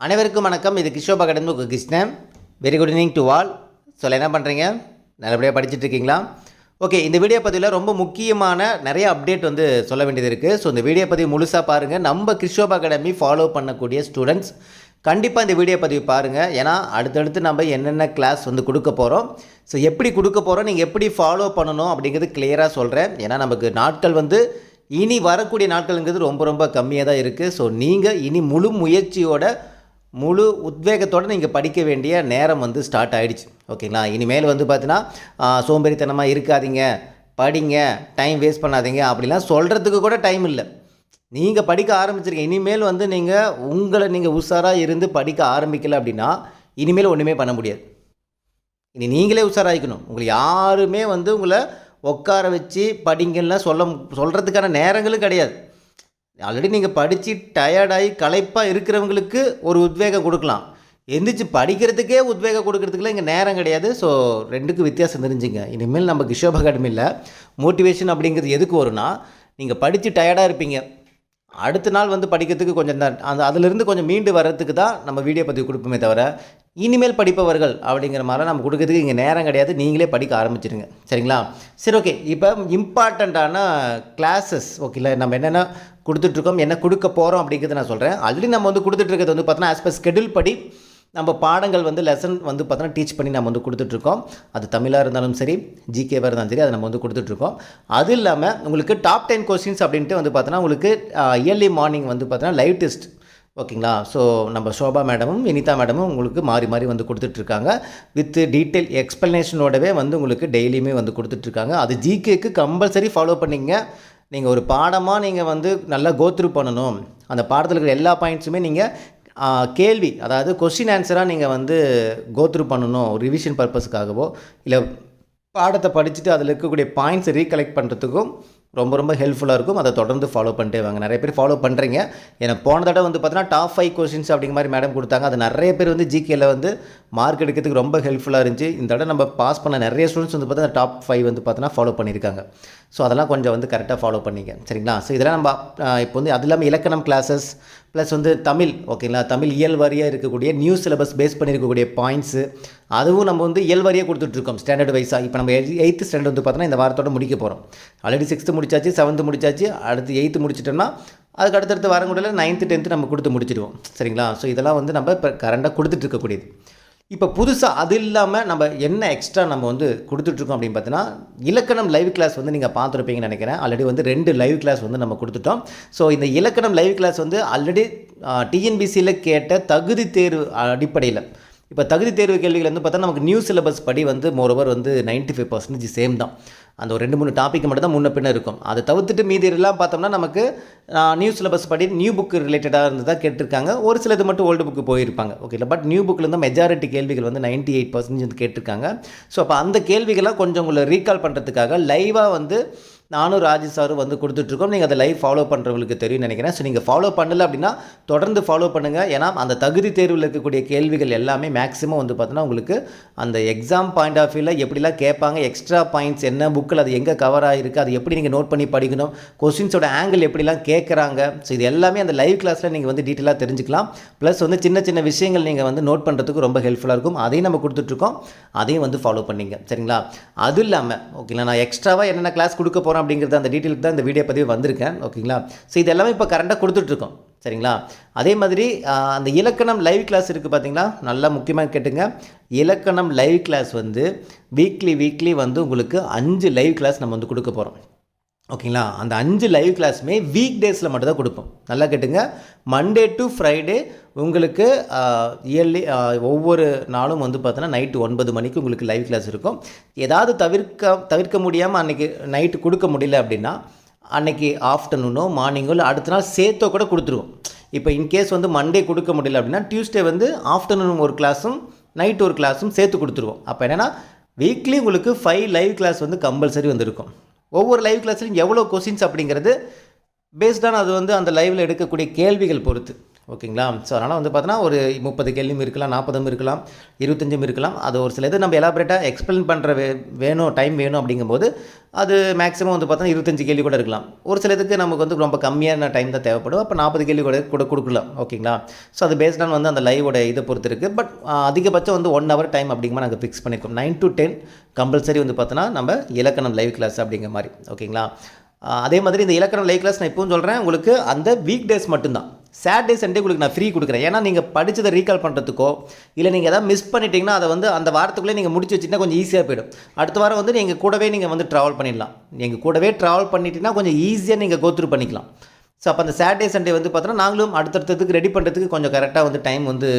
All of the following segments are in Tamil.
அனைவருக்கும் வணக்கம். இது கிஷோபா கடந்து உங்கள் Krishnan. Very good evening to all சொல்ல என்ன பண்ணுறீங்க நல்லபடியாக படிச்சுட்டு இருக்கீங்களா ஓகே இந்த வீடியோ பதிவில் ரொம்ப முக்கியமான நிறைய அப்டேட் வந்து சொல்ல வேண்டியது இருக்குது ஸோ இந்த வீடியோ பதிவு முழுசாக பாருங்கள் நம்ம கிறிஸ்டோப் அகாடமி ஃபாலோ பண்ணக்கூடிய ஸ்டூடெண்ட்ஸ் கண்டிப்பாக இந்த வீடியோ பதிவு பாருங்கள் ஏன்னா அடுத்தடுத்து நம்ம என்னென்ன கிளாஸ் வந்து கொடுக்க போகிறோம் ஸோ எப்படி கொடுக்க போகிறோம் நீங்கள் எப்படி ஃபாலோ பண்ணணும் அப்படிங்கிறது கிளியராக சொல்கிறேன் ஏன்னா நமக்கு நாட்கள் வந்து இனி வரக்கூடிய நாட்கள்ங்கிறது ரொம்ப ரொம்ப கம்மியாக தான் இருக்குது ஸோ நீங்கள் இனி முழு முயற்சியோட முழு உத்வேகத்தோடு நீங்கள் படிக்க வேண்டிய நேரம் வந்து ஸ்டார்ட் ஆகிடுச்சு ஓகேங்களா? இனிமேல் வந்து பார்த்தீங்கன்னா சோம்பேறித்தனமாக இருக்காதீங்க படிங்க டைம் வேஸ்ட் பண்ணாதீங்க அப்படிலாம் சொல்கிறதுக்கு கூட டைம் இல்லை. நீங்கள் படிக்க ஆரம்பிச்சிருக்கீங்க இனிமேல் வந்து நீங்கள் உங்களை நீங்கள் உஷாராக இருந்து படிக்க ஆரம்பிக்கல அப்படின்னா இனிமேல் ஒன்றுமே பண்ண முடியாது. இனி நீங்களே உஷாராகிக்கணும் உங்களை யாருமே வந்து உங்களை உட்கார வச்சு படிங்கலாம் சொல்ல சொல்கிறதுக்கான நேரங்களும் கிடையாது. ஆல்ரெடி நீங்கள் படித்து டயர்டாகி களைப்பாக இருக்கிறவங்களுக்கு ஒரு உத்வேகம் கொடுக்கலாம். எந்திரிச்சு படிக்கிறதுக்கே உத்வேகம் கொடுக்கறதுக்குலாம் இங்கே நேரம் கிடையாது. ஸோ ரெண்டுக்கும் வித்தியாசம் தெரிஞ்சுங்க. இனிமேல் நம்ம கிஷோப் அகாடமியில் மோட்டிவேஷன் அப்படிங்கிறது எதுக்கு வரும்னா நீங்கள் படித்து டயர்டாக இருப்பீங்க. அடுத்த நாள் வந்து படிக்கிறதுக்கு கொஞ்சம் தான் அந்த அதிலிருந்து கொஞ்சம் மீண்டு வர்றதுக்கு தான் நம்ம வீடியோ பதிவு கொடுப்போமே தவிர இனிமேல் படிப்பவர்கள் அப்படிங்கிற மாதிரி நம்ம கொடுக்கறதுக்கு இங்கே நேரம் கிடையாது. நீங்களே படிக்க ஆரம்பிச்சிடுங்க சரிங்களா? சரி ஓகே இப்போ இம்பார்ட்டண்ட்டான கிளாஸஸ் ஓகேல நம்ம என்னென்ன கொடுத்துட்ருக்கோம் என்ன கொடுக்க போகிறோம் அப்படிங்கிறத நான் சொல்கிறேன் ஆல்ரெடி நம்ம வந்து கொடுத்துட்ருக்கிறது வந்து பார்த்தோன்னா ஆஸ் பர் ஸ்கெடியூல் படி நம்ம பாடங்கள் வந்து லெசன் வந்து பார்த்தோன்னா டீச் பண்ணி நம்ம வந்து கொடுத்துட்ருக்கோம். அது தமிழாக இருந்தாலும் சரி ஜிகேவாக இருந்தாலும் சரி அதை நம்ம வந்து கொடுத்துட்ருக்கோம். அது இல்லாமல் உங்களுக்கு டாப் டென் கொஸ்டின்ஸ் அப்படின்ட்டு வந்து பார்த்தோன்னா உங்களுக்கு இயர்லி மார்னிங் வந்து பார்த்தோன்னா லைவ் டெஸ்ட் ஓகேங்களா? ஸோ நம்ம சோபா மேடமும் வினிதா மேடமும் உங்களுக்கு மாறி மாறி வந்து கொடுத்துட்ருக்காங்க. வித் டீட்டெயில் எக்ஸ்ப்ளனேஷனோடவே வந்து உங்களுக்கு டெய்லியுமே வந்து கொடுத்துட்ருக்காங்க. அது ஜிகேக்கு கம்பல்சரி ஃபாலோ பண்ணிங்க நீங்கள் ஒரு பாடமாக நீங்கள் வந்து நல்லா கோத்ரூ பண்ணணும். அந்த பாடத்தில் இருக்கிற எல்லா பாயிண்ட்ஸுமே நீங்கள் கேள்வி அதாவது கொஸ்டின் ஆன்சராக நீங்கள் வந்து கோத்ரூ பண்ணணும். ரிவிஷன் பர்பஸ்க்காகவோ இல்லை பாடத்தை படிச்சுட்டு அதில் இருக்கக்கூடிய பாயிண்ட்ஸை ரீகலெக்ட் பண்ணுறதுக்கும் ரொம்ப ரொம்ப ஹெல்ப்ஃபுல்லாக இருக்கும். அதை தொடர்ந்து ஃபாலோ பண்ணிட்டே வாங்க. நிறைய பேர் ஃபாலோ பண்ணுறீங்க ஏன்னா போன தடவை வந்து பார்த்தீங்கன்னா டாப் ஃபைவ் கொஸ்டின்ஸ் அப்படிங்கிற மாதிரி மேடம் கொடுத்தாங்க. அது நிறைய பேர் வந்து ஜிகேல வந்து மார்க் எடுக்கிறதுக்கு ரொம்ப ஹெல்ப்ஃபுல்லாக இருந்துச்சு. இந்த தடவை நம்ம பாஸ் பண்ண நிறைய ஸ்டூடெண்ட்ஸ் வந்து பார்த்தீங்கன்னா டாப் ஃபைவ் வந்து பார்த்தீங்கன்னா ஃபாலோ பண்ணியிருக்காங்க. ஸோ அதெல்லாம் கொஞ்சம் வந்து கரெக்டாக ஃபாலோ பண்ணிங்க. சரிங்களா? ஸோ இதெல்லாம் நம்ம இப்போ வந்து அது இல்லாமல் இலக்கணம் கிளாஸஸ் ப்ளஸ் வந்து தமிழ் ஓகேங்களா தமிழ் இயல் வாரியாக இருக்கக்கூடிய நியூ சிலபஸ் பேஸ் பண்ணியிருக்கக்கூடிய பாயிண்ட்ஸு அதுவும் நம்ம வந்து இயல் வாரியாக கொடுத்துட்ருக்கோம் ஸ்டாண்டர்ட் வைஸாக இப்போ நம்ம எயித்து ஸ்டாண்டர்ட் வந்து பார்த்தோன்னா இந்த வாரத்தோட முடிக்க போகிறோம் ஆல்ரெடி சிக்ஸ்த்து முடிச்சாச்சு செவன்த்து முடிச்சாச்சு அடுத்து எயித்து முடிச்சிட்டோம்னா அதுக்கு அடுத்தடுத்து வரங்குள்ள நைன்த்து டென்த்து நம்ம கொடுத்து முடிச்சிடுவோம். சரிங்களா? ஸோ இதெல்லாம் வந்து நம்ம இப்போ கரண்டாக கொடுத்துட்ருக்கக்கூடியது. இப்போ புதுசாக அது இல்லாமல் நம்ம என்ன எக்ஸ்ட்ரா நம்ம வந்து கொடுத்துட்ருக்கோம் அப்படின்னு பார்த்தீங்கன்னா இலக்கணம் லைவ் கிளாஸ் வந்து நீங்கள் பார்த்துருப்பீங்கன்னு நினைக்கிறேன். ஆல்ரெடி வந்து ரெண்டு லைவ் கிளாஸ் வந்து நம்ம கொடுத்துட்டோம். ஸோ இந்த இலக்கணம் லைவ் கிளாஸ் வந்து ஆல்ரெடி டிஎன்பிசியில் கேட்ட தகுதி தேர்வு அடிப்படையில் இப்போ தகுதி தேர்வு கேள்விகள் வந்து பார்த்தா நமக்கு நியூ சிலபஸ் படி வந்து மோரோவர் வந்து 95% ஃபைவ் பர்சன்டேஜ் சேம் தான். அந்த ஒரு ரெண்டு மூணு டாபிக் மட்டும் தான் முன்ன பின்ன இருக்கும். அதை தவிர்த்துட்டு மீதி எல்லாம் பார்த்தோம்னா நமக்கு நியூ சிலபஸ் படி நியூ புக்கு ரிலேட்டடாக இருந்து தான் கேட்டிருக்காங்க. ஒரு சிலது மட்டும் ஓல்டு புக்கு போயிருப்பாங்க. ஓகே பட் நியூ புக்கில் இருந்து மெஜாரிட்டி கேள்விகள் வந்து 98% எயிட் பர்சன்டேஜ் வந்து கேட்டிருக்காங்க. ஸோ அப்போ அந்த கேள்விகள்லாம் கொஞ்சம் உங்களை ரீகால் பண்ணுறதுக்காக லைவாக வந்து நானும் ராஜு சாரும் வந்து கொடுத்துட்ருக்கோம். நீங்கள் அதை லைவ் ஃபாலோ பண்ணுறவங்களுக்கு தெரியும் நினைக்கிறேன். ஸோ நீங்கள் ஃபாலோ பண்ணல அப்படின்னா தொடர்ந்து ஃபாலோ பண்ணுங்கள் ஏன்னா அந்த தகுதி தேர்வில் இருக்கக்கூடிய கேள்விகள் எல்லாமே மேக்ஸிமம் வந்து பார்த்தோன்னா உங்களுக்கு அந்த எக்ஸாம் பாயிண்ட் ஆஃப் வியூவில் எப்படிலாம் கேட்பாங்க எக்ஸ்ட்ரா பாயிண்ட்ஸ் என்ன புக்கில் அது எங்கே கவர் ஆகிருக்கு அது எப்படி நீங்கள் நோட் பண்ணி படிக்கணும் கொஸ்டின்ஸோட ஆங்கிள் எப்படிலாம் கேட்குறாங்க. ஸோ இது எல்லாமே அந்த லைவ் கிளாஸில் நீங்கள் வந்து டீட்டெயிலாக தெரிஞ்சுக்கலாம். ப்ளஸ் வந்து சின்ன சின்ன விஷயங்கள் நீங்கள் வந்து நோட் பண்ணுறதுக்கு ரொம்ப ஹெல்ப்ஃபுல்லாக இருக்கும். அதையும் நம்ம கொடுத்துட்ருக்கோம். அதையும் வந்து ஃபாலோ பண்ணிங்க. சரிங்களா? அதுவும் இல்லாமல் ஓகேங்களா நான் எக்ஸ்ட்ராவாக என்னென்ன கிளாஸ் கொடுக்க போகிறேன் அப்படிங்கிறது அந்த டீட்டெயிலுக்கு தான் இந்த வீடியோ பதிவு வந்திருக்கேன். ஓகேங்களா? ஸோ இது எல்லாமே இப்போ கரண்டாக கொடுத்துட்ருக்கோம். சரிங்களா? அதே மாதிரி அந்த இலக்கணம் லைவ் கிளாஸ் இருக்குது பார்த்தீங்களா நல்லா முக்கியமாக கேட்டுங்க. இலக்கணம் லைவ் கிளாஸ் வந்து வீக்லி வீக்லி வந்து உங்களுக்கு அஞ்சு லைவ் கிளாஸ் நம்ம வந்து கொடுக்க போகிறோம் ஓகேங்களா? அந்த அஞ்சு லைவ் கிளாஸுமே வீக் டேஸில் மட்டும் தான் கொடுப்போம். நல்லா கேட்டுங்க. மண்டே டு ஃப்ரைடே உங்களுக்கு இயர்லி ஒவ்வொரு நாளும் வந்து பார்த்தோன்னா நைட்டு ஒன்பது மணிக்கு உங்களுக்கு லைவ் கிளாஸ் இருக்கும். ஏதாவது தவிர்க்க தவிர்க்க முடியாமல் அன்றைக்கி நைட்டு கொடுக்க முடியல அப்படின்னா அன்னைக்கு ஆஃப்டர்நூனோ மார்னிங்கோ இல்லை அடுத்த நாள் சேர்த்தோ கூட கொடுத்துருவோம். இப்போ இன்கேஸ் வந்து மண்டே கொடுக்க முடியல அப்படின்னா டியூஸ்டே வந்து ஆஃப்டர்நூன் ஒரு கிளாஸும் நைட் ஒரு கிளாஸும் சேர்த்து கொடுத்துருவோம். அப்போ என்னென்னா வீக்லி உங்களுக்கு ஃபைவ் லைவ் கிளாஸ் வந்து கம்பல்சரி வந்திருக்கும். ஒவ்வொரு லைவ் கிளாஸ்லையும் எவ்வளோ கொஸ்டின்ஸ் அப்படிங்கிறது பேஸ்டான அது வந்து அந்த லைவில் எடுக்கக்கூடிய கேள்விகள் பொறுத்து. ஓகேங்களா? ஸோ அதனால் வந்து பார்த்தோன்னா ஒரு முப்பது கேள்வியும் இருக்கலாம் நாற்பதும் இருக்கலாம் இருபத்தஞ்சும் இருக்கலாம். அது ஒரு சில இது நம்ம எலாபரேட்டாக எக்ஸ்பிளைன் பண்ணுற வே வேணும் டைம் வேணும் அப்படிங்கும்போது அது மேக்ஸிமம் வந்து பார்த்தோன்னா இருபத்தஞ்சு கேள்வி கூட இருக்கலாம். ஒரு சில இதுக்கு நமக்கு வந்து ரொம்ப கம்மியான டைம் தான் தேவைப்படும். அப்போ நாற்பது கேள்வி கூட கூட கொடுக்கலாம். ஓகேங்களா? ஸோ அது பேஸ்ட் ஆன் வந்து அந்த லைவோட இதை பொறுத்து இருக்குது பட் அதிகபட்சம் வந்து ஒன் ஹவர் டைம் அப்படிங்கிற நாங்கள் ஃபிக்ஸ் பண்ணியிருக்கோம் நைன் டு டென் கம்பல்சரி வந்து பார்த்தோன்னா நம்ம இலக்கணம் லைவ் கிளாஸ் அப்படிங்கிற மாதிரி. ஓகேங்களா? அதே மாதிரி இந்த இலக்கணம் லைவ் கிளாஸ் நான் இப்போவும் சொல்கிறேன் உங்களுக்கு அந்த வீக் டேஸ் மட்டும்தான். சாட்டர்டே சண்டே உங்களுக்கு நான் ஃப்ரீ கொடுக்குறேன். ஏன்னா நீங்கள் படித்ததை ரீகால் பண்ணுறதுக்கோ இல்லை நீங்கள் எதாவது மிஸ் பண்ணிட்டீங்கன்னா அதை வந்து அந்த வாரத்துக்குள்ளே நீங்கள் முடிச்சு வச்சிங்கன்னா கொஞ்சம் ஈஸியாக போயிடும். அடுத்த வாரம் வந்து நீங்கள் கூடவே நீங்கள் வந்து ட்ராவல் பண்ணிடலாம். நீங்கள் கூடவே ட்ராவல் பண்ணிட்டீங்கன்னா கொஞ்சம் ஈஸியாக நீங்கள் கோத்ரூ பண்ணிக்கலாம். ஸோ அப்போ அந்த சாட்டர்டே சண்டே வந்து பார்த்தோன்னா நாங்களும் அடுத்தடுத்ததுக்கு ரெடி பண்ணுறதுக்கு கொஞ்சம் கரெக்டாக வந்து டைம் வந்து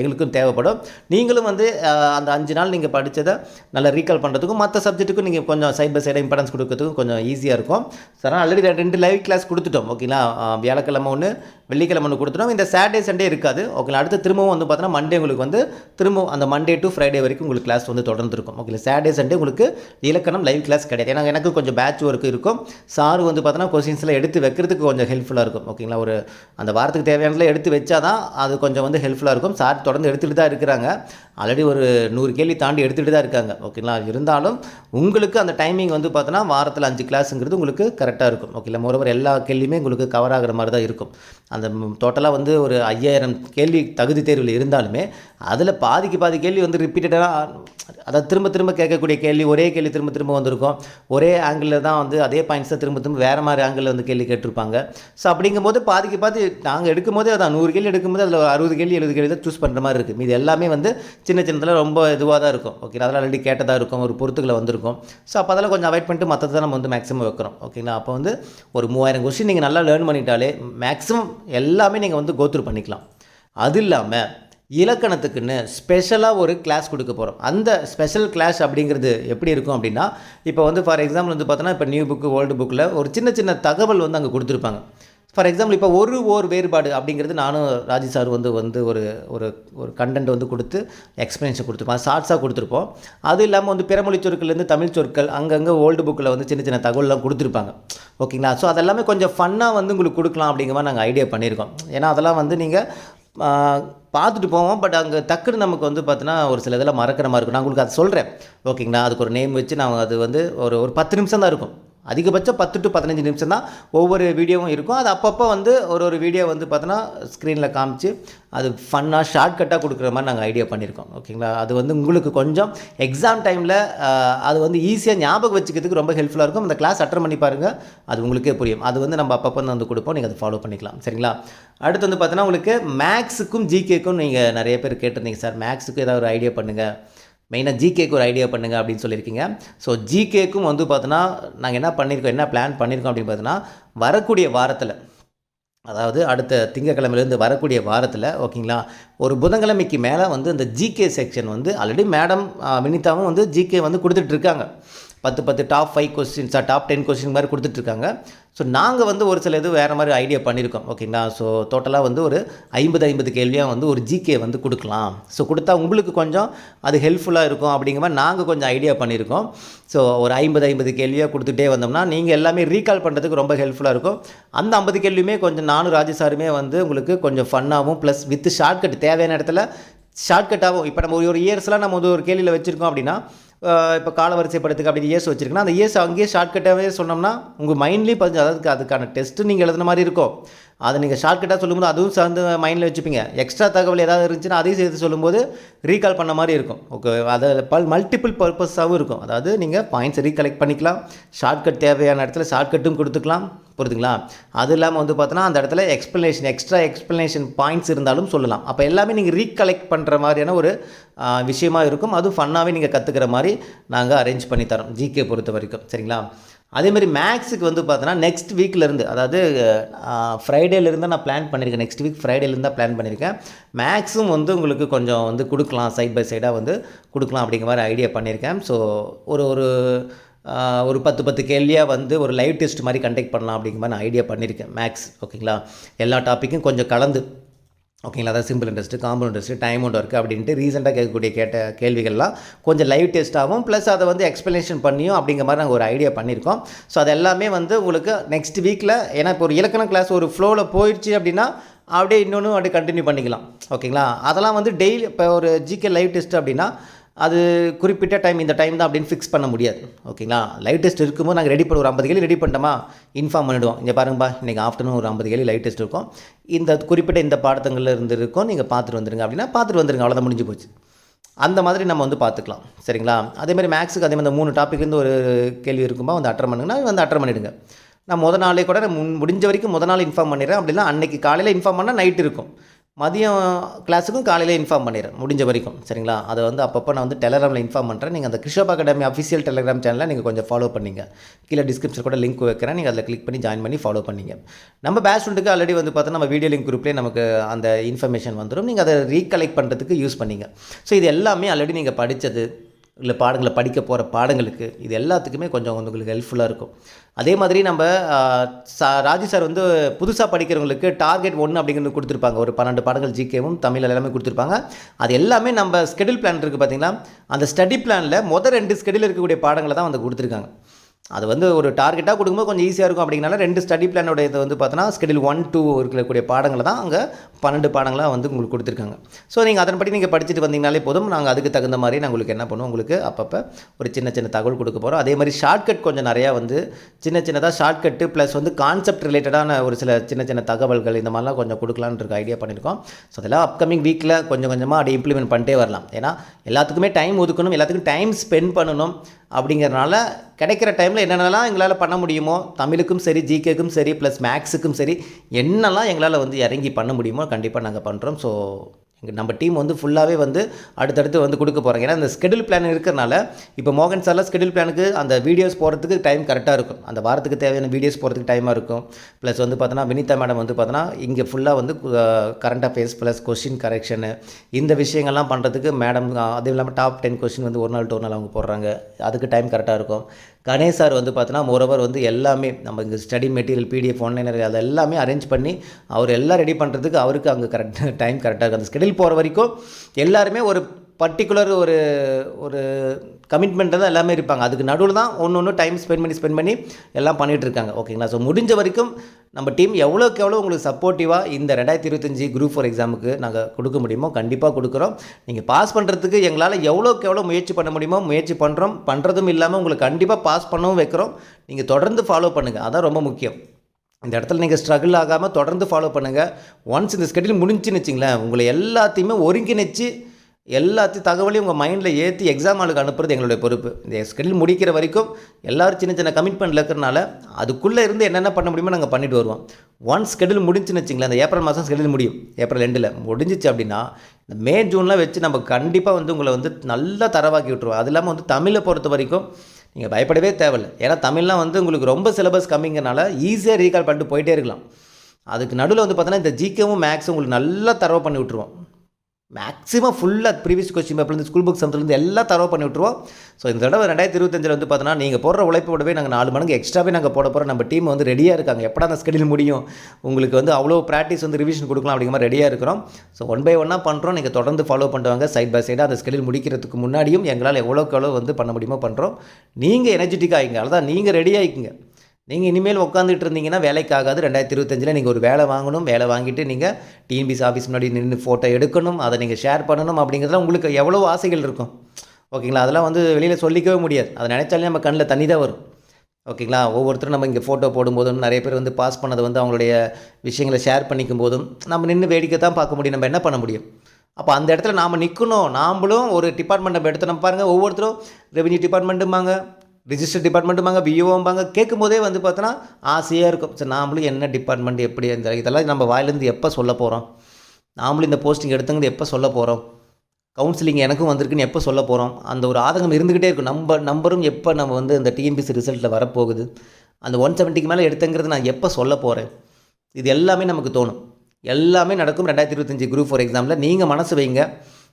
எங்களுக்கும் தேவைப்படும். நீங்களும் வந்து அந்த அஞ்சு நாள் நீங்கள் படித்ததை நல்லா ரீகால் பண்ணுறதுக்கும் மற்ற சப்ஜெக்ட்டுக்கும் நீங்கள் கொஞ்சம் சைட் பை சைடாக இம்பார்ட்டன்ஸ் கொடுக்கறதுக்கும் கொஞ்சம் ஈஸியாக இருக்கும். சார் ஆல்ரெடி ரெண்டு லைவ் கிளாஸ் கொடுத்துட்டோம் ஓகேங்களா வியாழக்கிழமை ஒன்று வெள்ளிக்கிழமை ஒன்று கொடுத்துட்டோம். இந்த சாட்டர்டே சண்டே இருக்காது ஓகேங்களா அடுத்து திரும்பவும் வந்து பார்த்தோன்னா மண்டே உங்களுக்கு வந்து திரும்பவும் அந்த மண்டே டு ஃப்ரைடே வரைக்கும் உங்களுக்கு கிளாஸ் வந்து தொடர்ந்து இருக்கும் ஓகேங்களா சாட்டர்டே சண்டே உங்களுக்கு இலக்கணம் லைவ் கிளாஸ் கிடையாது. ஏன்னா எனக்கு கொஞ்சம் பேட்ச் ஒர்க் இருக்கும். சார் வந்து பார்த்தோன்னா கொஸ்டின்ஸ்லாம் எடுத்து வைக்கிறதுக்கு கொஞ்சம் ஹெல்ப்ஃபுல்லாக இருக்கும் ஓகேங்களா ஒரு அந்த வாரத்துக்கு தேவையானதில் எடுத்து வச்சா தான் அது கொஞ்சம் வந்து ஹெல்ப்ஃபுல்லாக இருக்கும். சார் தொடர்ந்து எடுத்துகிட்டு தான் இருக்கிறாங்க. ஆல்ரெடி ஒரு நூறு கேள்வி தாண்டி எடுத்துகிட்டு தான் இருக்காங்க ஓகேங்களா இருந்தாலும் உங்களுக்கு அந்த டைமிங் வந்து பார்த்தோன்னா வாரத்தில் அஞ்சு கிளாஸுங்கிறது உங்களுக்கு கரெக்டாக இருக்கும் ஓகேங்களா மொரவர் எல்லா கேள்வியுமே உங்களுக்கு கவர் ஆகிற மாதிரி தான் இருக்கும். அந்த டோட்டலாக வந்து ஒரு ஐயாயிரம் கேள்வி தகுதி தேர்வில் இருந்தாலுமே அதில் பாதிக்கு பாதி கேள்வி வந்து ரிப்பீட்டடாக அதாவது திரும்ப திரும்ப கேட்கக்கூடிய கேள்வி ஒரே கேள்வி திரும்ப திரும்ப வந்திருக்கும். ஒரே ஆங்கிளில் தான் வந்து அதே பாயிண்ட்ஸை திரும்ப திரும்ப வேறு மாதிரி ஆங்கிளில் வந்து கேள்வி கேட்டிருப்பாங்க. ஸோ அப்படிங்கும்போது பாதிக்கு பாதி நாங்கள் எடுக்கும்போதே அதான் நூறு கேள்வி எடுக்கும்போது அதில் அறுபது கேள்வி எழுபது கேள்வி தான் சூஸ் பண்ணுற மாதிரி இருக்குது இது எல்லாமே வந்து சின்ன சின்னதில் ரொம்ப இதுவாக தான் இருக்கும். ஓகே அதெல்லாம் ஆல்ரெடி கேட்டதாக இருக்கும் ஒரு பொறுத்துக்களை வந்திருக்கும். ஸோ அப்போ அதெல்லாம் கொஞ்சம் அவாய்ட் பண்ணிட்டு மற்றதை தான் நம்ம வந்து மேக்ஸிமம் வைக்கிறோம். ஓகேங்களா அப்போ வந்து ஒரு மூவாயிரம் கொஸ்டின் நீங்கள் நல்லா லேர்ன் பண்ணிட்டாலே மேக்ஸிமம் எல்லாமே நீங்கள் வந்து கோத்ரூ பண்ணிக்கலாம். அது இல்லாமல் இலக்கணத்துக்குன்னு ஸ்பெஷலாக ஒரு கிளாஸ் கொடுக்க போகிறோம் அந்த ஸ்பெஷல் கிளாஸ் அப்படிங்கிறது எப்படி இருக்கும் அப்படின்னா இப்போ வந்து ஃபார் எக்ஸாம்பிள் வந்து பார்த்தோன்னா இப்போ நியூ புக்கு ஓல்டு புக்கில் ஒரு சின்ன சின்ன தகவல் வந்து அங்கே கொடுத்துருப்பாங்க. ஃபார் எக்ஸாம்பிள் இப்போ ஒரு ஓர் வேறுபாடு அப்படிங்கிறது நானும் ராஜி சார் வந்து வந்து ஒரு ஒரு ஒரு கண்டென்ட் வந்து கொடுத்து எக்ஸ்ப்ளனேஷன் கொடுத்துருப்போம். ஷார்ட்ஸாக கொடுத்துருப்போம். அது இல்லாமல் வந்து பிறமொழி சொற்கள்லேருந்து தமிழ் சொற்கள் அங்கங்கே ஓல்டு புக்கில் வந்து சின்ன சின்ன தகவல்லாம் கொடுத்துருப்பாங்க. ஓகேங்களா ஸோ அதெல்லாமே கொஞ்சம் ஃபன்னாக வந்து உங்களுக்கு கொடுக்கலாம் அப்படிங்கிற மாதிரி நாங்கள் ஐடியா பண்ணியிருக்கோம். ஏன்னா அதெல்லாம் வந்து நீங்கள் பார்த்துட்டு போவோம். பட் அங்கே டக்குன்னு நமக்கு வந்து பார்த்தீங்கன்னா ஒரு சில இதெல்லாம் மறக்கிற மாதிரி இருக்கும். நான் உங்களுக்கு அதை சொல்கிறேன் ஓகேங்களா அதுக்கு ஒரு நேம் வச்சு நான் அது வந்து ஒரு ஒரு பத்து நிமிஷம் தான் இருக்கும். அதிகபட்சம் பத்து டு பதினஞ்சு நிமிஷம் தான் ஒவ்வொரு வீடியோவும் இருக்கும். அது அப்பப்போ வந்து ஒரு ஒரு வீடியோ வந்து பார்த்தோன்னா ஸ்க்ரீனில் காமிச்சு அது ஃபன்னாக ஷார்ட்கட்டாக கொடுக்குற மாதிரி நாங்கள் ஐடியா பண்ணியிருக்கோம். ஓகேங்களா? அது வந்து உங்களுக்கு கொஞ்சம் எக்ஸாம் டைமில் அது வந்து ஈஸியாக ஞாபகம் வச்சுக்கிறதுக்கு ரொம்ப ஹெல்ப்ஃபுல்லாக இருக்கும். அந்த கிளாஸ் அட்டன் பண்ணி பாருங்கள் அது உங்களுக்கே புரியும். அது வந்து நம்ம அப்பப்போ வந்து கொடுப்போம். நீங்கள் அதை ஃபாலோ பண்ணிக்கலாம். சரிங்களா? அடுத்து வந்து பார்த்தோன்னா உங்களுக்கு மேக்ஸுக்கும் ஜிகேக்கும் நீங்கள் நிறைய பேர் கேட்டிருந்தீங்க சார். மேக்ஸுக்கு ஏதாவது ஒரு ஐடியா பண்ணுங்கள் மெயினாக ஜிகேக்கு ஒரு ஐடியா பண்ணுங்க அப்படின்னு சொல்லியிருக்கீங்க. ஸோ ஜிகேக்கும் வந்து பார்த்தோன்னா நாங்கள் என்ன பண்ணியிருக்கோம் என்ன பிளான் பண்ணியிருக்கோம் அப்படின்னு பார்த்தோன்னா வரக்கூடிய வாரத்தில் அதாவது அடுத்த திங்கக்கிழமையிலேருந்து வரக்கூடிய வாரத்தில் ஓகேங்களா? ஒரு புதன்கிழமைக்கு மேலே வந்து இந்த ஜிகே செக்ஷன் வந்து ஆல்ரெடி மேடம் வினிதாவும் வந்து ஜிகே வந்து கொடுத்துட்ருக்காங்க பத்து பத்து டாப் ஃபைவ் கொஸ்டின்ஸாக டாப் டென் கொஸ்டின் மாதிரி கொடுத்துட்ருக்காங்க ஸோ நாங்கள் வந்து ஒரு சில இது வேறு மாதிரி ஐடியா பண்ணியிருக்கோம் ஓகேங்களா ஸோ டோட்டலாக வந்து ஒரு ஐம்பது ஐம்பது கேள்வியாக வந்து ஒரு ஜிகே வந்து கொடுக்கலாம். ஸோ கொடுத்தா உங்களுக்கு கொஞ்சம் அது ஹெல்ப்ஃபுல்லாக இருக்கும் அப்படிங்கிற மாதிரி நாங்கள் கொஞ்சம் ஐடியா பண்ணியிருக்கோம் ஸோ ஒரு ஐம்பது ஐம்பது கேள்வியாக கொடுத்துட்டே வந்தோம்னா நீங்கள் எல்லாமே ரீகால் பண்ணுறதுக்கு ரொம்ப ஹெல்ப்ஃபுல்லாக இருக்கும். அந்த ஐம்பது கேள்வியுமே கொஞ்சம் நானும் ராஜசாருமே வந்து உங்களுக்கு கொஞ்சம் ஃபன்னாகவும் ப்ளஸ் வித் ஷார்ட்கட் தேவையான இடத்துல ஷார்ட்கட்டாகவும் இப்போ நம்ம ஒரு இயர்ஸ்லாம் நம்ம வந்து ஒரு கேள்வியில் வச்சுருக்கோம் அப்படின்னா இப்போ கால அப்படின்னு அப்படி இயர்ஸ் வச்சுருக்குன்னா அந்த இயர்ஸ் அங்கேயே ஷார்ட்கட்டாகவே சொன்னோம்னா உங்கள் மைண்ட்லேயும் பதிஞ்சு அதாவது அதுக்கான டெஸ்ட்டு நீங்கள் எழுதுன மாதிரி இருக்கும். அதை நீங்கள் ஷார்ட்கட்டாக சொல்லும்போது அதுவும் சார்ந்து மைண்டில் வச்சுப்பீங்க. எக்ஸ்ட்ரா தகவல் ஏதாவது இருந்துச்சுன்னா அதையும் சேர்த்து சொல்லும்போது ரீகால் பண்ண மாதிரி இருக்கும். ஓகே அதை பல் மல்டிபிள் பர்பஸாகவும் இருக்கும். அதாவது நீங்கள் பாயிண்ட்ஸ் ரீகலெக்ட் பண்ணிக்கலாம். ஷார்ட்கட் தேவையான இடத்துல ஷார்ட்கட்டும் கொடுத்துக்கலாம். புரியுதுங்களா? அது இல்லாமல் வந்து பார்த்தோன்னா அந்த இடத்துல எக்ஸ்ப்ளனேஷன் எக்ஸ்ட்ரா எக்ஸ்ப்ளனேஷன் பாயிண்ட்ஸ் இருந்தாலும் சொல்லலாம். அப்போ எல்லாமே நீங்கள் ரீகலெக்ட் பண்ணுற மாதிரியான ஒரு விஷயமாக விஷயமா இருக்கும். அதுவும் ஃபன்னாகவே நீங்கள் கற்றுக்கிற மாதிரி நாங்கள் அரேஞ்ச் பண்ணி தரோம் ஜிகே பொறுத்த வரைக்கும். சரிங்களா? அதேமாதிரி மேக்ஸுக்கு வந்து பார்த்தோன்னா நெக்ஸ்ட் வீக்லேருந்து அதாவது ஃப்ரைடேலேருந்து நான் பிளான் பண்ணியிருக்கேன் நெக்ஸ்ட் வீக் ஃப்ரைடேலேருந்து தான் பிளான் பண்ணியிருக்கேன் மேக்ஸும் வந்து உங்களுக்கு கொஞ்சம் வந்து கொடுக்கலாம். சைட் பை சைடாக வந்து கொடுக்கலாம் அப்படிங்கிற மாதிரி ஐடியா பண்ணியிருக்கேன் ஸோ ஒரு ஒரு ஒரு பத்து பத்து கேள்வியாக வந்து ஒரு லைவ் டெஸ்ட் மாதிரி கண்டக்ட் பண்ணலாம் அப்படிங்கிற மாதிரி நான் ஐடியா பண்ணியிருக்கேன். மேக்ஸ் ஓகேங்களா எல்லா டாப்பிக்கும் கொஞ்சம் கலந்து ஓகேங்களா அதாவது simple interest compound interest time ஒன்று இருக்குது அப்படின்ட்டு ரீசெண்டாக கேட்கக்கூடிய கேட்ட கேள்விகள்லாம் கொஞ்சம் லைவ் டெஸ்ட்டாகவும் ப்ளஸ் அதை வந்து எக்ஸ்ப்ளனேஷன் பண்ணியும் அப்படிங்கிற மாதிரி நாங்கள் ஒரு ஐடியா பண்ணியிருக்கோம். ஸோ அது எல்லாமே வந்து உங்களுக்கு நெக்ஸ்ட் வீக்கில் ஏன்னா இப்போ ஒரு இலக்கண கிளாஸ் ஒரு ஃப்ளோவில் போயிடுச்சு அப்படின்னா அப்படியே இன்னொன்று அப்படியே கண்டினியூ பண்ணிக்கலாம் ஓகேங்களா அதெல்லாம் வந்து டெய்லி இப்போ ஒரு ஜிகே லைவ் டெஸ்ட் அப்படின்னா அது குறிப்பிட்ட டைம் இந்த டைம் தான் அப்படின்னு ஃபிக்ஸ் பண்ண முடியாது. ஓகேங்களா லைவ் டெஸ்ட் இருக்கும்போது நாங்கள் ரெடி பண்ண ஒரு ஐம்பது கேள்வி ரெடி பண்ணிட்டோமா? இன்ஃபார்ம் பண்ணிவிடுவோம் இங்கே பாருங்கப்பா இன்றைக்கி ஆஃப்டர்நூன் ஒரு ஐம்பது கேள்வி லைவ் டெஸ்ட் இருக்கும். இந்த குறிப்பிட்ட இந்த பாடத்தங்களில் இருந்து இருக்கும் நீங்கள் பார்த்துட்டு வந்துருங்க அப்படின்னா பார்த்துட்டு வந்துருங்க. அவ்வளோதான் முடிஞ்சு போச்சு. அந்த மாதிரி நம்ம வந்து பார்த்துக்கலாம். சரிங்களா? அதேமாதிரி மேக்ஸுக்கு அதே மாதிரி இந்த மூணு டாப்பிக்லேருந்து ஒரு கேள்வி இருக்கும்போது வந்து அட்டன் பண்ணுங்கன்னா வந்து அட்டன் பண்ணிவிடுங்க நான் முத நாளே கூட முன் முடிஞ்ச வரைக்கும் முத நாள் இன்ஃபார்ம் பண்ணிடுறேன். அப்படின்னா அன்றைக்கி காலையில் இன்ஃபார்ம் பண்ணால் நைட் இருக்கும். மதியம் கிளாஸுக்கும் காலையில் இன்ஃபார்ம் பண்ணிடுறேன் முடிஞ்ச வரைக்கும் சரிங்களா? அதை வந்து அப்பப்போ நான் வந்து டெலகிராமில் இன்ஃபார்ம் பண்ணுறேன் நீங்கள் அந்த கிருஷப் அகாடமி அஃபிஷியல் டெலகிராம் சேனலை நீங்கள் கொஞ்சம் ஃபாலோ பண்ணிங்க. கீழே டிஸ்கிரிப்ஷன் கூட லிங்க் வைக்கிறேன். நீங்கள் அதில் கிளிக் பண்ணி ஜாயின் பண்ணி ஃபாலோ பண்ணிங்க. நம்ம பேட்ச் ஸ்டூடெண்ட்டுக்கு ஆல்ரெடி வந்து பார்த்தா நம்ம வீடியோ லிங்க் குரூப்லேயே நமக்கு அந்த இன்ஃபர்மேஷன் வந்துடும் நீங்கள் அதை ரீகலெக்ட் பண்ணுறதுக்கு யூஸ் பண்ணிங்க. ஸோ இது எல்லாமே ஆல்ரெடி நீங்கள் படித்தது இல்லை பாடங்களை படிக்க போகிற பாடங்களுக்கு இது எல்லாத்துக்குமே கொஞ்சம் உங்களுக்கு ஹெல்ப்ஃபுல்லாக இருக்கும். அதே மாதிரி நம்ம சா ராஜி சார் வந்து புதுசாக படிக்கிறவங்களுக்கு டார்கெட் ஒன்று அப்படிங்கிறது கொடுத்துருப்பாங்க. ஒரு பன்னெண்டு பாடங்கள் ஜிகேவும் தமிழ் எல்லாமே கொடுத்துருப்பாங்க. அது எல்லாமே நம்ம ஸ்கெடியூல் பிளான் இருக்குது பார்த்தீங்களா? அந்த ஸ்டடி பிளானில் மொதல் ரெண்டு ஸ்கெடியூல் இருக்கக்கூடிய பாடங்களை தான் வந்து கொடுத்துருக்காங்க. அது வந்து ஒரு டார்கெட்டாக கொடுக்கும்போது கொஞ்சம் ஈஸியாக இருக்கும் அப்படிங்கனால ரெண்டு ஸ்டடி பிளானோட இது வந்து பார்த்தோன்னா ஸ்கெடியூல் ஒன் டூ இருக்கக்கூடிய பாடங்களை தான் அங்கே பன்னெண்டு பாடங்களாக வந்து உங்களுக்கு கொடுத்துருக்காங்க. ஸோ நீங்கள் அதன்படி நீங்கள் படிச்சுட்டு வந்தீங்கனாலே போதும். நாங்கள் அதுக்கு தகுந்த மாதிரி நான் உங்களுக்கு என்ன பண்ணுவோம்? உங்களுக்கு அப்பப்போ ஒரு சின்ன சின்ன தகவல் கொடுக்க போகிறோம் அதே மாதிரி ஷார்ட்கட் கொஞ்சம் நிறையா வந்து சின்ன சின்னதாக ஷார்ட்கட்டு ப்ளஸ் வந்து கான்செப்ட் ரிலேட்டடான ஒரு சில சின்ன சின்ன தகவல்கள் இந்த மாதிரிலாம் கொஞ்சம் கொடுக்கலான்னு இருக்க ஐடியா பண்ணியிருக்கோம். ஸோ அதெல்லாம் அப்கமிங் வீக்கில் கொஞ்சம் கொஞ்சமாக அதை இம்ப்ளிமெண்ட் பண்ணிட்டே வரலாம். ஏன்னா எல்லாத்துக்குமே டைம் ஒதுக்கணும் எல்லாத்துக்கும் டைம் ஸ்பெண்ட் பண்ணணும் அப்படிங்கிறனால கிடைக்கிற டைமில் என்னென்னலாம் எங்களால் பண்ண முடியுமோ தமிழுக்கும் சரி ஜிகேக்கும் சரி ப்ளஸ் மேக்ஸுக்கும் சரி என்னெல்லாம் எங்களால் வந்து இறங்கி பண்ண முடியுமோ கண்டிப்பாக நாங்கள் பண்ணுறோம் ஸோ எங்கள் நம்ம டீம் வந்து ஃபுல்லாகவே வந்து அடுத்தடுத்து வந்து கொடுக்க போகிறாங்க ஏன்னா இந்த ஸ்கெடியூல் பிளான் இருக்கிறனால இப்போ மோகன் சார்லாம் ஸ்கெடியூல் பிளானுக்கு அந்த வீடியோஸ் போகிறதுக்கு டைம் கரெக்டாக இருக்கும். அந்த வாரத்துக்கு தேவையான வீடியோஸ் போகிறதுக்கு டைமாக இருக்கும். ப்ளஸ் வந்து பார்த்தோன்னா வினிதா மேடம் வந்து பார்த்தோன்னா இங்கே ஃபுல்லாக வந்து current affairs plus question correction இந்த விஷயங்கள்லாம் பண்ணுறதுக்கு மேடம் அதுவும் இல்லாமல் டாப் டென் கொஷின் வந்து ஒரு நாள் டூ நாள் அவங்க போடுறாங்க. அதுக்கு டைம் கரெக்டாக இருக்கும். கணேஷ் சார் வந்து பார்த்தோன்னா மோரோவர் வந்து எல்லாமே நம்ம இங்கே ஸ்டடி மெட்டீரியல் பிடிஎஃப் ஆன்லைனர் அது எல்லாமே அரேஞ்ச் பண்ணி அவர் எல்லாம் ரெடி பண்ணுறதுக்கு அவருக்கு அங்கே கரெக்ட் டைம் கரெக்டாக இருக்குது அந்த ஸ்கெடியூல் போகிற வரைக்கும் எல்லாருமே ஒரு பர்டிகுலர் ஒரு ஒரு கமிட்மெண்ட்டை தான் எல்லாமே இருப்பாங்க. அதுக்கு நடுவில் தான் ஒன்று ஒன்று டைம் ஸ்பெண்ட் பண்ணி ஸ்பெண்ட் பண்ணி எல்லாம் பண்ணிகிட்டு இருக்காங்க. ஓகேங்களா ஸோ முடிஞ்ச வரைக்கும் நம்ம டீம் எவ்வளோக்கு எவ்வளோ உங்களுக்கு சப்போர்ட்டிவாக இந்த ரெண்டாயிரத்தி இருபத்தஞ்சி குரூப் ஃபோர் எக்ஸாமுக்கு நாங்கள் கொடுக்க முடியுமோ கண்டிப்பாக கொடுக்குறோம். நீங்கள் பாஸ் பண்ணுறதுக்கு எங்களால் எவ்வளோக்கு எவ்வளோ முயற்சி பண்ண முடியுமோ முயற்சி பண்ணுறோம் பண்ணுறதும் இல்லாமல் உங்களுக்கு கண்டிப்பாக பாஸ் பண்ணவும் வைக்கிறோம். நீங்கள் தொடர்ந்து ஃபாலோ பண்ணுங்கள் அதான் ரொம்ப முக்கியம். இந்த இடத்துல நீங்கள் ஸ்ட்ரகிள் ஆகாமல் தொடர்ந்து ஃபாலோ பண்ணுங்கள் ஒன்ஸ் இந்த ஸ்கெடியூல் முடிஞ்சுன்னு வச்சிங்களேன் உங்களை எல்லாத்தையுமே ஒருங்கிணைச்சு எல்லாத்தையும் தகவலையும் உங்கள் மைண்டில் ஏற்றி எக்ஸாம் ஆளுக்கு அனுப்புறது எங்களுடைய பொறுப்பு. இந்த ஸ்கெடியூல் முடிக்கிற வரைக்கும் எல்லோரும் சின்ன சின்ன கமிட்மெண்ட்டில் இருக்கிறனால அதுக்குள்ளே இருந்து என்னென்ன பண்ண முடியுமோ நாங்கள் பண்ணிட்டு வருவோம். ஒன்ஸ் ஸ்கெடியூல் முடிஞ்சுன்னு வச்சிங்களேன் அந்த ஏப்ரல் மாதம் ஸ்கெடியூல் முடியும். ஏப்ரல் ரெண்டில் முடிஞ்சிச்சு அப்படின்னா இந்த மே ஜூன்லாம் வச்சு நம்ம கண்டிப்பாக வந்து உங்களை வந்து நல்லா தரவாக்கி விட்ருவோம் அது இல்லாமல் வந்து தமிழை பொறுத்த வரைக்கும் நீங்கள் பயப்படவே தேவையில்லை. ஏன்னா தமிழ்லாம் வந்து உங்களுக்கு ரொம்ப சிலபஸ் கம்மிங்கனால ஈஸியாக ரீகால் பண்ணிட்டு போயிட்டே இருக்கலாம். அதுக்கு நடுவில் வந்து பார்த்தோன்னா இந்த ஜிகேவும் மேக்ஸும் உங்களுக்கு நல்லா தரவை பண்ணி விட்ருவோம் மேக்ஸிமம் ஃபுல்லாக ப்ரீவியஸ் கொஸ்டின் பேப்பர்லேருந்து ஸ்கூல் புக் சம்ஸ்லேருந்து எல்லாம் தரவு பண்ணி விட்ருவோம் ஸோ இந்த தடவை ரெண்டாயிரத்தி இருபத்தஞ்சில் வந்து பார்த்தோன்னா நீங்கள் போடுற உழைப்போடவே நாங்கள் நாலு மடங்கு எக்ஸ்ட்ராவே நாங்கள் போட போகிறோம் நம்ம டீம் வந்து ரெடியாக இருக்காங்க. எப்படா அந்த ஸ்கெடியூல் முடியும்? உங்களுக்கு வந்து அவ்வளோ ப்ராக்டிஸ் வந்து ரிவிஷன் கொடுக்கலாம் அப்படிங்கிற மாதிரி ரெடியாக இருக்கிறோம். ஸோ ஒன் பை ஒன்னாக பண்ணுறோம் நீங்கள் தொடர்ந்து ஃபாலோ பண்ணுவாங்க. சைட் பை சைடாக அந்த ஸ்கெடியூல் முடிக்கிறதுக்கு முன்னாடியும் எங்களால் எவ்வளோக்கு எவ்வளோ வந்து பண்ண முடியுமோ பண்ணுறோம் நீங்கள் எனர்ஜெட்டிக்காக ஆகிங்க அதான் நீங்கள் ரெடி ஆகிக்குங்க நீங்கள் இனிமேல் உட்காந்துட்டு இருந்தீங்கன்னா வேலைக்கு ஆகாது ரெண்டாயிரத்தி இருபத்தஞ்சில் நீங்கள் ஒரு வேலை வாங்கணும். வேலை வாங்கிட்டு நீங்கள் டிஎன்பிசி ஆஃபீஸ் முன்னாடி நின்று ஃபோட்டோ எடுக்கணும். அதை நீங்கள் ஷேர் பண்ணணும் அப்படிங்கிறதுலாம் உங்களுக்கு எவ்வளோ ஆசைகள் இருக்கும்? ஓகேங்களா? அதெல்லாம் வந்து வெளியில் சொல்லிக்கவே முடியாது. அதை நினச்சாலே நம்ம கண்ணில் தண்ணி தான் வரும். ஓகேங்களா? ஒவ்வொருத்தரும் நம்ம இங்கே ஃபோட்டோ போடும்போதும் நிறைய பேர் வந்து பாஸ் பண்ணதை வந்து அவங்களுடைய விஷயங்களை ஷேர் பண்ணிக்கும் போதும் நம்ம நின்று வேடிக்கை தான் பார்க்க முடியும். நம்ம என்ன பண்ண முடியும்? அப்போ அந்த இடத்துல நாம் நிற்கணும் நாம்ளும் ஒரு டிபார்ட்மெண்ட் நம்ம எடுத்து நம்ம பாருங்கள் ஒவ்வொருத்தரும் ரெவன்யூ டிபார்ட்மெண்ட்டுமாங்க ரிஜிஸ்டர் டிபார்ட்மெண்ட்டும்பாங்க பிஓம்பாங்க கேட்கும்போதே வந்து பார்த்தோன்னா ஆசையாக இருக்கும். சரி நாமளும் என்ன டிபார்ட்மெண்ட் எப்படி இந்த இதெல்லாம் நம்ம வாயிலேருந்து எப்போ சொல்ல போகிறோம் நாமளும் இந்த போஸ்டிங் எடுத்தங்கிறது எப்போ சொல்ல போகிறோம் கவுன்சிலிங் எனக்கும் வந்திருக்குன்னு எப்போ சொல்ல போகிறோம் அந்த ஒரு ஆதங்கம் இருந்துக்கிட்டே இருக்கும். நம்ம நம்பரும் எப்போ நம்ம வந்து இந்த டிஎன்பிசி ரிசல்ட்டில் வரப்போகுது? அந்த ஒன் செவன்ட்டிக்கு மேலே எடுத்தங்கிறது நான் எப்போ சொல்ல போகிறேன் இது எல்லாமே நமக்கு தோணும். எல்லாமே நடக்கும். ரெண்டாயிரத்தி இருபத்தஞ்சி குரூப் ஃபோர் எக்ஸாமில் நீங்கள் மனசு வைங்க.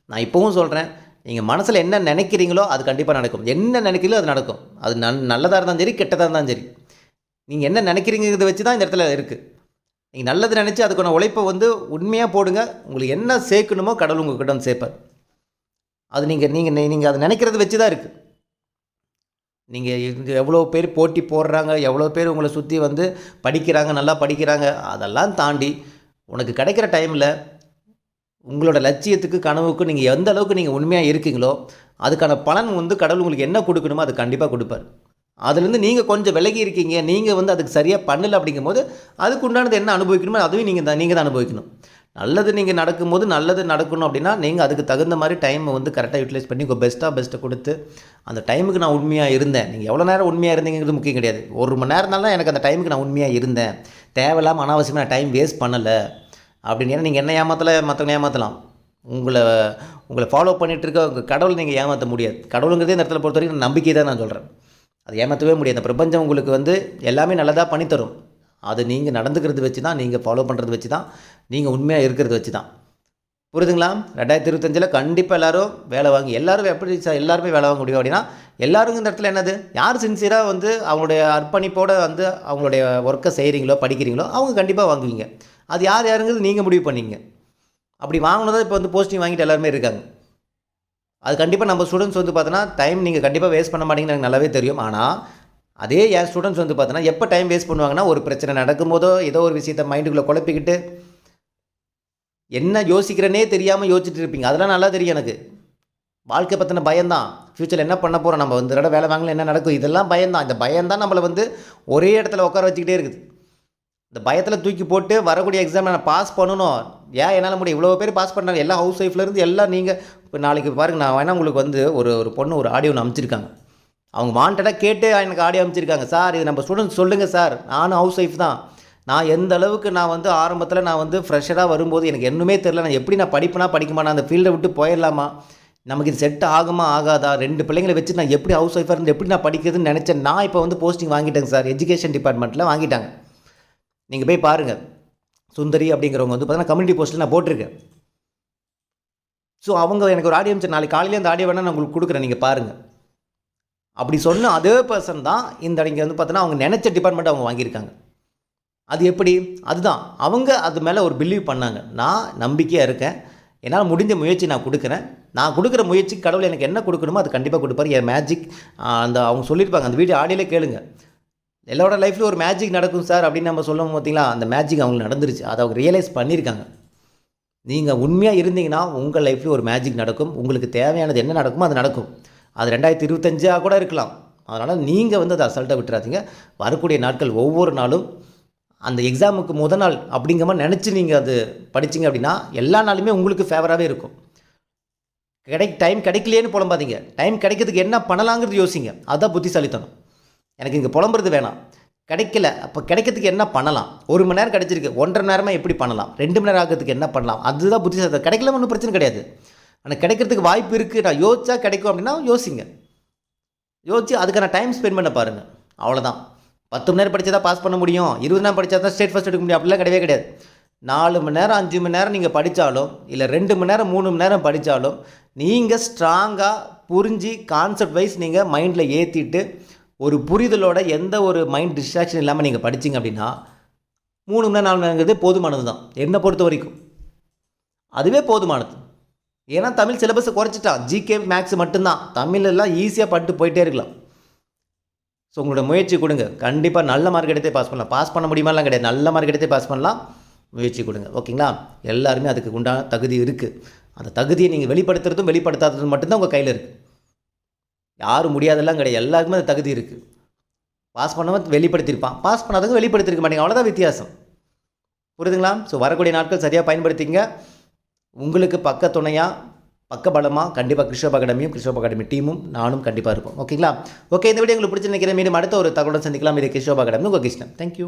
நான் இப்போவும் சொல்கிறேன் நீங்கள் மனசில் என்ன நினைக்கிறீங்களோ அது கண்டிப்பாக நடக்கும். என்ன நினைக்கிறீங்களோ அது நடக்கும். அது நன் நல்லதாக இருந்தாலும் சரி கெட்டதாக இருந்தாலும் சரி. நீங்கள் என்ன நினைக்கிறீங்கிறத வச்சு தான் இந்த இடத்துல இருக்குது நீங்கள் நல்லது நினச்சி அதுக்கான உழைப்பை வந்து உண்மையாக போடுங்க. உங்களுக்கு என்ன சேர்க்கணுமோ கடவுள் உங்கள்கிட்ட வந்து சேர்ப்பார். அது நீங்கள் நீங்கள் நீங்கள் அதை நினைக்கிறத வச்சு தான் இருக்குது நீங்கள் எவ்வளோ பேர் போட்டி போடுறாங்க எவ்வளோ பேர் உங்களை சுற்றி வந்து படிக்கிறாங்க நல்லா படிக்கிறாங்க அதெல்லாம் தாண்டி உனக்கு கிடைக்கிற டைமில் உங்களோட லட்சியத்துக்கு கனவுக்கு நீங்கள் எந்த அளவுக்கு நீங்கள் உண்மையாக இருக்கீங்களோ அதுக்கான பலன் வந்து கடவுள் உங்களுக்கு என்ன கொடுக்கணுமோ அது கண்டிப்பாக கொடுப்பார். அதுலேருந்து நீங்கள் கொஞ்சம் விலகி இருக்கீங்க நீங்கள் வந்து அதுக்கு சரியாக பண்ணல அப்படிங்கும்போது அதுக்கு உண்டானது என்ன அனுபவிக்கணுமோ அதுவும் நீங்கள் தான் நீங்கள் தான் அனுபவிக்கணும். நல்லது நீங்கள் நடக்கும்போது நல்லது நடக்கணும் அப்படின்னா நீங்கள் அதுக்கு தகுந்த மாதிரி டைமை வந்து கரெக்டாக யூட்டிலைஸ் பண்ணி உங்கள் பெஸ்ட்டாக பெஸ்ட்டை கொடுத்து அந்த டைமுக்கு நான் உண்மையாக இருந்தேன். நீங்கள் எவ்வளோ நேரம் உண்மையாக இருந்தீங்கிறது முக்கியம் கிடையாது. ஒரு மணி நேரம் தான் எனக்கு அந்த டைமுக்கு நான் உண்மையாக இருந்தேன். தேவையில்லாமல் அனாவசியமாக நான் டைம் வேஸ்ட் பண்ணலை. அப்படின்னு. ஏன்னா நீங்கள் என்ன ஏமாற்றலை மற்றவங்க ஏமாற்றலாம் உங்களை உங்களை ஃபாலோ பண்ணிகிட்டு இருக்க உங்கள் கடவுள் நீங்கள் ஏமாற்ற முடியாது. கடவுளுங்கிறதே இந்த இடத்துல பொறுத்த வரைக்கும் நம்பிக்கை தான் நான் சொல்கிறேன் அது ஏமாற்றவே முடியாது. இந்த பிரபஞ்சம் உங்களுக்கு வந்து எல்லாமே நல்லதாக பண்ணித்தரும். அது நீங்கள் நடந்துக்கிறது வச்சு தான் நீங்கள் ஃபாலோ பண்ணுறது வச்சு தான் நீங்கள் உண்மையாக இருக்கிறது வச்சு தான் புரியுதுங்களா? ரெண்டாயிரத்தி இருபத்தஞ்சில் கண்டிப்பாக எல்லோரும் வேலை வாங்கி எல்லோரும் எப்படி சார் எல்லாருமே வேலை வாங்க முடியும் அப்படின்னா எல்லாருக்கும் இந்த இடத்துல என்னது? யார் சின்சியராக வந்து அவங்களுடைய அர்ப்பணிப்போடு வந்து அவங்களுடைய ஒர்க்கை செய்கிறீங்களோ படிக்கிறீங்களோ அவங்க கண்டிப்பாக வாங்குவீங்க. அது யார் யாருங்கிறது நீங்கள் முடிவு பண்ணீங்க. அப்படி வாங்கினதான் இப்போ வந்து போஸ்டிங் வாங்கிட்டு எல்லாருமே இருக்காங்க. அது கண்டிப்பாக நம்ம ஸ்டூடெண்ட்ஸ் வந்து பார்த்தோன்னா டைம் நீங்கள் கண்டிப்பாக வேஸ்ட் பண்ண மாட்டீங்கன்னு எனக்கு நல்லாவே தெரியும். ஆனால் அதே என் ஸ்டூடெண்ட்ஸ் வந்து பார்த்தோன்னா எப்போ டைம் வேஸ்ட் பண்ணுவாங்கன்னா ஒரு பிரச்சனை நடக்கும்போதோ ஏதோ ஒரு விஷயத்த மைண்டுக்குள்ளே குழப்பிக்கிட்டு என்ன யோசிக்கிறேனே தெரியாமல் யோசிச்சுட்டு இருப்பீங்க. அதெல்லாம் நல்லா தெரியும் எனக்கு. வாழ்க்கை பற்றின பயம்தான். ஃப்யூச்சரில் என்ன பண்ண போகிறோம் நம்ம இந்த தடவை வேலை வாங்கல என்ன நடக்கும்? இதெல்லாம் பயம்தான். இந்த பயம்தான் நம்மளை வந்து ஒரே இடத்துல உட்கார வச்சுக்கிட்டே இருக்குது. இந்த பயத்தில் தூக்கி போட்டு வரக்கூடிய எக்ஸாம் நான் பாஸ் பண்ணணும். ஏன்? என்னால் முடியும். இவ்வளோ பேர் பாஸ் பண்ணாங்க. எல்லா ஹவுஸ் ஒய்ஃப்லேருந்து எல்லாம் நீங்கள் இப்போ நாளைக்கு பாருங்கள் நான் வேணால் உங்களுக்கு வந்து ஒரு ஒரு பொண்ணு ஒரு ஆடியோ ஒன்று அமைச்சிருக்காங்க. அவங்க வாண்டடாக கேட்டு எனக்கு ஆடியோ அமைச்சிருக்காங்க. சார் இது நம்ம ஸ்டூடெண்ட்ஸ் சொல்லுங்கள் சார். நானும் ஹவுஸ் ஒய்ஃப் தான். நான் எந்த அளவுக்கு நான் வந்து ஆரம்பத்தில் நான் வந்து ஃப்ரெஷராக வரும்போது எனக்கு என்னமே தெரில நான் எப்படி நான் படிப்பேனா படிக்குமா நான் அந்த ஃபீல்டை விட்டு போயிடலாமா? நமக்கு இது செட் ஆகுமா ஆகாதா? ரெண்டு பிள்ளைங்களை வச்சு நான் எப்படி ஹவுஸ் ஒய்ஃபாக இருந்து எப்படி நான் படிக்கிறதுன்னு நினச்சேன். நான் இப்போ வந்து போஸ்டிங் வாங்கிட்டேங்க சார். எஜுகேஷன் டிபார்ட்மெண்ட்டில் வாங்கிட்டாங்க. நீங்கள் போய் பாருங்கள் சுந்தரி அப்படிங்கிறவங்க வந்து பார்த்தீங்கன்னா கம்யூனிட்டி போஸ்ட்டில் நான் போட்டிருக்கேன். ஸோ அவங்க எனக்கு ஒரு ஆடியோ அமைச்சு நாளைக்கு காலையில் அந்த ஆடியோ வேணால் நான் உங்களுக்கு கொடுக்குறேன். நீங்கள் பாருங்கள் அப்படி சொன்ன அதே பர்சன் தான் இந்த இங்கே வந்து பார்த்தோன்னா அவங்க நினச்ச டிபார்ட்மெண்ட் அவங்க வாங்கியிருக்காங்க. அது எப்படி? அதுதான். அவங்க அது மேலே ஒரு பிலீவ் பண்ணாங்க. நான் நம்பிக்கையாக இருக்கேன். என்னால் முடிஞ்ச முயற்சி நான் கொடுக்குறேன். நான் கொடுக்குற முயற்சி கடவுள் எனக்கு என்ன கொடுக்கணுமோ அது கண்டிப்பாக கொடுப்பாரு. என் மேஜிக் அந்த அவங்க சொல்லியிருப்பாங்க. அந்த வீடியோ ஆடியோலே கேளுங்க. எல்லாரோட லைஃப்லையும் ஒரு மேஜிக் நடக்கும் சார் அப்படின்னு நம்ம சொல்லும் பார்த்தீங்களா அந்த மேஜிக் அவங்களுக்கு நடந்துருச்சு. அதை அவங்க ரியலைஸ் பண்ணியிருக்காங்க. நீங்கள் உண்மையாக இருந்தீங்கன்னா உங்கள் லைஃப்லேயும் ஒரு மேஜிக் நடக்கும். உங்களுக்கு தேவையானது என்ன நடக்குமோ அது நடக்கும். அது ரெண்டாயிரத்தி இருபத்தஞ்சாக கூட இருக்கலாம். அதனால் நீங்கள் வந்து அதை அசல்ட்டாக விட்டுறாதீங்க. வரக்கூடிய நாட்கள் ஒவ்வொரு நாளும் அந்த எக்ஸாமுக்கு முத நாள் அப்படிங்கிற மாதிரி நினச்சி நீங்கள் அது படிச்சீங்க அப்படின்னா எல்லா நாளுமே உங்களுக்கு ஃபேவராகவே இருக்கும். கிடை டைம் கிடைக்கலையேன்னு புலம்பாதீங்க. டைம் கிடைக்கிறதுக்கு என்ன பண்ணலாங்கிறது யோசிங்க. அதுதான் புத்திசாலித்தனம். எனக்கு இங்கே புலம்புறது வேணாம். கிடைக்கல. அப்போ கிடைக்கிறதுக்கு என்ன பண்ணலாம்? ஒரு மணி நேரம் கிடைச்சிருக்கு. ஒன்றரை நேரமாக எப்படி பண்ணலாம்? ரெண்டு மணி நேரம் ஆகிறதுக்கு என்ன பண்ணலாம்? அதுதான் புத்திசாலி கிடைக்கல ஒன்றும் பிரச்சனை கிடையாது. ஆனால் கிடைக்கிறதுக்கு வாய்ப்பு இருக்குது நான் யோசிச்சா கிடைக்கும் அப்படின்னா யோசிங்க. யோசிச்சு அதுக்கான டைம் ஸ்பெண்ட் பண்ண பாருங்கள் அவ்வளோதான் பத்து மணி நேரம் படித்தா தான் பாஸ் பண்ண முடியும். இருபது நேரம் படித்தா தான் ஸ்டேட் ஃபஸ்ட் எடுக்க முடியும். அப்படிலாம் கிடையவே கிடையாது. நாலு மணி நேரம் அஞ்சு மணி நேரம் நீங்கள் படித்தாலும் இல்லை ரெண்டு மணி நேரம் மூணு மணி நேரம் படித்தாலும் நீங்கள் ஸ்ட்ராங்காக புரிஞ்சு கான்செப்ட் வைஸ் நீங்கள் மைண்டில் ஏற்றிட்டு ஒரு புரிதலோட எந்த ஒரு மைண்ட் டிஸ்ட்ராக்ஷன் இல்லாமல் நீங்கள் படித்தீங்க அப்படின்னா மூணு மணி நேரம் நாலு மணிங்கிறது போதுமானது தான் என்னை பொறுத்த வரைக்கும். அதுவே போதுமானது. ஏன்னா தமிழ் சிலபஸை குறைச்சிட்டான் ஜிகே மேக்ஸ் மட்டும்தான். தமிழெல்லாம் ஈஸியாக பட்டு போயிட்டே இருக்கலாம். ஸோ உங்களோட முயற்சி கொடுங்க. கண்டிப்பாக நல்ல மார்க் எடுத்தே பாஸ் பண்ணலாம். பாஸ் பண்ண முடியுமாலாம் கிடையாது. நல்ல மார்க் எடுத்தே பாஸ் பண்ணலாம். முயற்சி கொடுங்க. ஓகேங்களா எல்லாருமே அதுக்கு உண்டான தகுதி இருக்குது அந்த தகுதியை நீங்கள் வெளிப்படுத்துறதும் வெளிப்படுத்தாததும் மட்டும்தான் உங்கள் கையில் இருக்குது யாரும் முடியாதெல்லாம் கிடையாது. எல்லாருக்குமே அந்த தகுதி இருக்குது பாஸ் பண்ணவன் வெளிப்படுத்தியிருப்பான். பாஸ் பண்ணாதவங்க வெளிப்படுத்திருக்க மாட்டேங்க. அவ்வளோதான் வித்தியாசம். புரியுதுங்களா? ஸோ வரக்கூடிய நாட்கள் சரியாக பயன்படுத்திங்க உங்களுக்கு பக்க துணையாக பக்க பலமாக கண்டிப்பாக கிருஷ்ணப் அகாடமியும் கிருஷ்ணப் அகாடமி டீமும் நானும் கண்டிப்பாக இருப்போம். ஓகேங்களா ஓகே இந்த வீடியோ உங்களுக்கு பிடிச்சி நினைக்கிறேன். மீண்டும் அடுத்த ஒரு தகவலுடன் சந்திக்கலாம். இது கிருஷ்ணப் அகாடமி உங்கள் கிருஷ்ணன். தேங்க்யூ